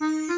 Mm-hmm.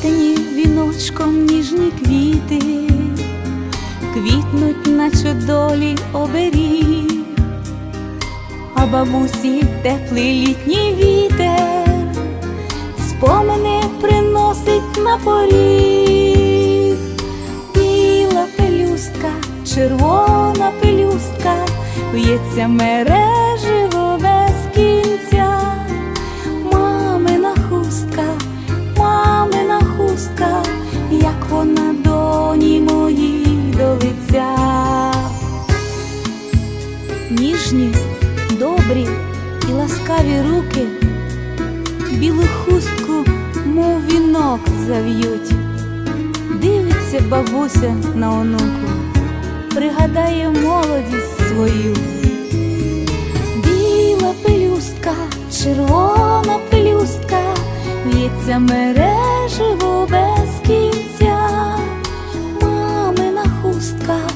Сплетені віночком ніжні квіти, квітнуть, наче долі оберіг, а бабусі теплий літній вітер, спомини приносить на поріг, біла пелюстка, червона пелюстка, в'ється мереживо ніжні, добрі і ласкаві руки, білу хустку, мов вінок зав'ють, дивиться бабуся на онуку, пригадає молодість свою, біла пелюстка, червона пелюстка, в'ється мережево без кінця, мамина хустка.